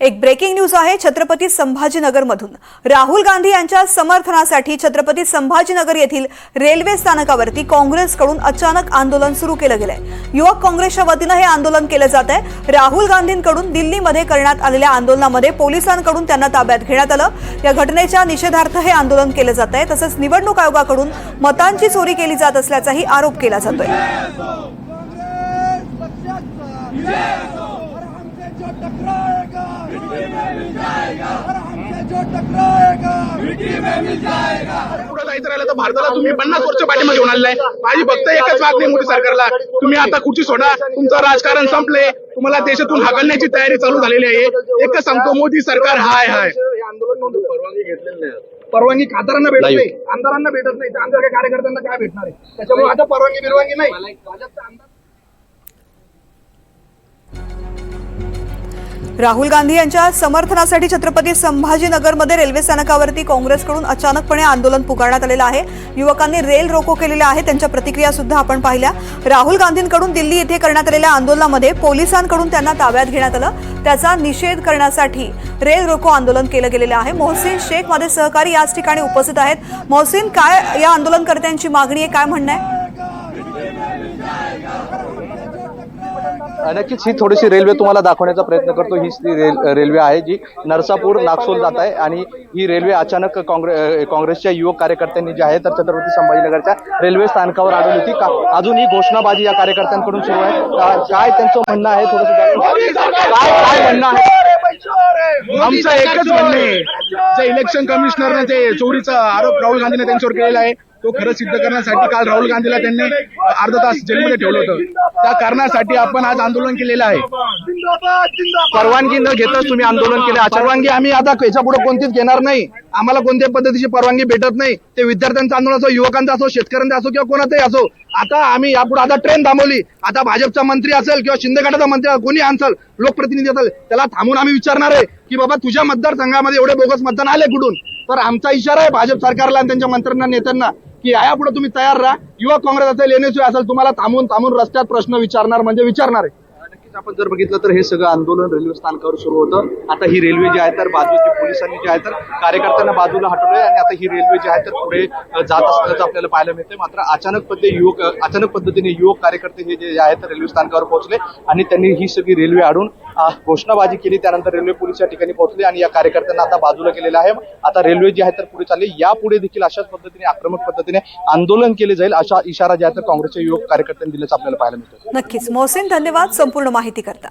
एक breaking news आहे छत्रपती संभाजीनगरमधून. राहुल गांधी यांच्या समर्थनासाठी छत्रपती संभाजीनगर येथील रेल्वे स्थानकावरती काँग्रेसकडून अचानक आंदोलन सुरू केलं गेलंय. युवक काँग्रेसच्या वतीनं हे आंदोलन केलं जात आहे. राहुल गांधींकडून दिल्लीमध्ये करण्यात आलेल्या आंदोलनामध्ये पोलिसांकडून त्यांना ताब्यात घेण्यात आलं. या घटनेच्या निषेधार्थ हे आंदोलन केलं जात आहे. तसंच निवडणूक आयोगाकडून मतांची चोरी केली जात असल्याचाही आरोप केला जातोय. पुढे जायचं राहिलं तर भारताला तुम्ही पन्नास वर्ष पाठीमागे घेऊन आलेला आहे माझी फक्त एकच मागणी मोदी सरकारला. तुम्ही आता खुर्ची सोडा. तुमचं राजकारण संपले. तुम्हाला देशातून हाकलण्याची तयारी चालू झालेली आहे. एकच सांगतो मोदी सरकार हाय हाय. परवानगी घेतलेली नाही परवानगी खासदारांना भेटत नाही. आमदारांना भेटत नाही. आमदार कार्यकर्त्यांना काय भेटणार आहे? त्याच्यामुळे आता परवानगी बिरवानगी नाही. भाजपचा आमदार राहुल गांधी यांच्या समर्थनासाठी छत्रपती संभाजीनगरमध्ये रेल्वे स्थानकावरती काँग्रेसकडून अचानकपणे आंदोलन पुकारण्यात आलेलं आहे. युवकांनी रेल रोको केलेलं आहे त्यांच्या प्रतिक्रिया सुद्धा आपण पाहिल्या. राहुल गांधींकडून दिल्ली येथे करण्यात आलेल्या आंदोलनामध्ये पोलिसांकडून त्यांना ताब्यात घेण्यात आलं. त्याचा निषेध करण्यासाठी रेल रोको आंदोलन केलं गेलेलं आहे. मोहसिन शेख माझे सहकारी याच ठिकाणी उपस्थित आहेत. मोहसिन काय या आंदोलनकर्त्यांची मागणी आहे? काय म्हणणं आहे? नक्कीच ही थोडीशी रेल्वे तुम्हाला दाखवण्याचा प्रयत्न करतो. ही रेल रेल्वे आहे जी नरसापूर नागसूर जात आहे आणि ही रेल्वे अचानक काँग्रेस काँग्रेसच्या युवक कार्यकर्त्यांनी जी आहे तर छत्रपती संभाजीनगरच्या रेल्वे स्थानकावर आढळली होती. का अजून ही घोषणाबाजी या कार्यकर्त्यांकडून सुरू आहे. काय त्यांचं म्हणणं आहे? थोडंसं काय काय म्हणणं आहे? आमचं एकच म्हणणं आहे. जे इलेक्शन कमिशनरने जे चोरीचा आरोप राहुल गांधीने त्यांच्यावर केलेला आहे तो खरं सिद्ध करण्यासाठी काल राहुल गांधीला त्यांनी अर्धा तास जेलमध्ये ठेवलं होतं. त्या कारणासाठी आपण आज आंदोलन केलेलं आहे. परवानगी न घेताच तुम्ही आंदोलन केले. परवानगी आम्ही आता याच्यापुढे कोणतीच घेणार नाही. आम्हाला कोणत्याही पद्धतीची परवानगी भेटत नाही. ते विद्यार्थ्यांचं आंदोलन असो युवकांचं असो शेतकऱ्यांचं असो किंवा कोणाचंही असो. आता आम्ही यापुढे आता ट्रेन थांबवली. आता भाजपचा मंत्री असेल किंवा शिंदे गटाचा मंत्री असेल, कोणी असेल लोकप्रतिनिधी असेल त्याला थांबून आम्ही विचारणार आहे की बाबा तुझ्या मतदारसंघामध्ये एवढे बोगस मतदान आले कुठून? तर आमचा इशारा आहे भाजप सरकारला आणि त्यांच्या मंत्र्यांना नेत्यांना की यापुढे तुम्ही तयार राहा. युवक काँग्रेस असेल एनएसयू असेल तुम्हाला थांबून थांबून रस्त्यात प्रश्न विचारणार म्हणजे विचारणार आहे. आपण जर बघितलं तर हे सगळं आंदोलन रेल्वे स्थानकावर सुरू होतं. आता ही रेल्वे जी आहे तर बाजूची पोलिसांनी जे आहे तर कार्यकर्त्यांना बाजूला हटवलंय आणि आता ही रेल्वे जी आहे तर पुढे जात असल्याचं आपल्याला पाहायला मिळतंय. मात्र अचानक पद्धती युवक अचानक पद्धतीने युवक कार्यकर्ते हे जे आहेत तर रेल्वे स्थानकावर पोहोचले आणि त्यांनी ही सगळी रेल्वे आडून घोषणाबाजी केली. त्यानंतर रेल्वे पोलीस या ठिकाणी पोहोचले आणि या कार्यकर्त्यांना आता बाजूला केलेलं आहे. आता रेल्वे जी आहे तर पुढे चालली. यापुढे देखील अशाच पद्धतीने आक्रमक पद्धतीने आंदोलन केले जाईल अशा इशारा जे आहे तर काँग्रेसच्या युवक कार्यकर्त्यांनी दिल्याचं आपल्याला पाहायला मिळतं नक्कीच. मोहसेन धन्यवाद. संपूर्ण माहिती करता.